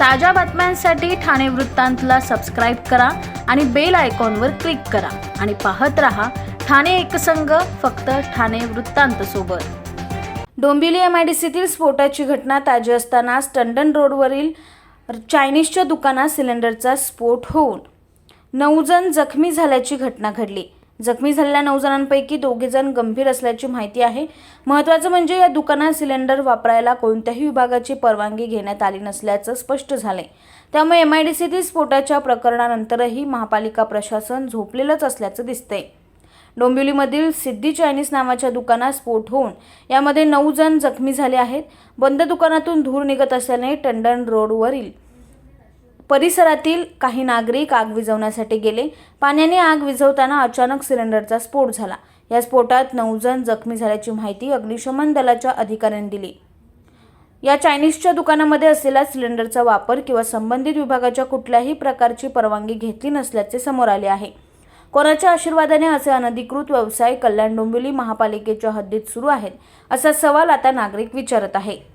ताज्या बातम्यांसाठी ठाणे वृत्तांतला सबस्क्राईब करा आणि बेल आयकॉनवर क्लिक करा. आणि पाहत रहा ठाणे एकसंघ फक्त ठाणे वृत्तांत सोबत. डोंबिवली एम आय डी सीतील स्फोटाची घटना ताजी असतानाच टंडन रोडवरील चायनीजच्या दुकानात सिलेंडरचा स्फोट होऊन नऊ जण जखमी झाल्याची घटना घडली. जखमी झालेल्या नऊ जणांपैकी दोघे जण गंभीर असल्याची माहिती आहे. महत्त्वाचं म्हणजे या दुकानात सिलेंडर वापरायला कोणत्याही विभागाची परवानगी घेण्यात आली नसल्याचं स्पष्ट झालंय. त्यामुळे एम आय डी सीतील स्फोटाच्या प्रकरणानंतरही महापालिका प्रशासन झोपलेलंच असल्याचं दिसतंय. डोंबिवलीमधील सिद्धी चायनीज नावाच्या दुकानात स्फोट होऊन यामध्ये नऊ जण जखमी झाले आहेत. बंद दुकानातून धूर निघत असल्याने टंडन रोडवरील परिसरातील काही नागरिक आग विझवण्यासाठी गेले. पाण्याने आग विझवताना अचानक सिलेंडरचा स्फोट झाला. या स्फोटात नऊ जण जखमी झाल्याची माहिती अग्निशमन दलाच्या अधिकाऱ्यांनी दिली. या चायनीजच्या दुकानामध्ये असलेल्या सिलेंडरचा वापर किंवा संबंधित विभागाच्या कुठल्याही प्रकारची परवानगी घेतली नसल्याचे समोर आले आहे. कोणाच्या आशीर्वादाने असे अनधिकृत व्यवसाय कल्याण डोंबिवली महापालिकेच्या हद्दीत सुरू आहेत असा सवाल आता नागरिक विचारत आहे.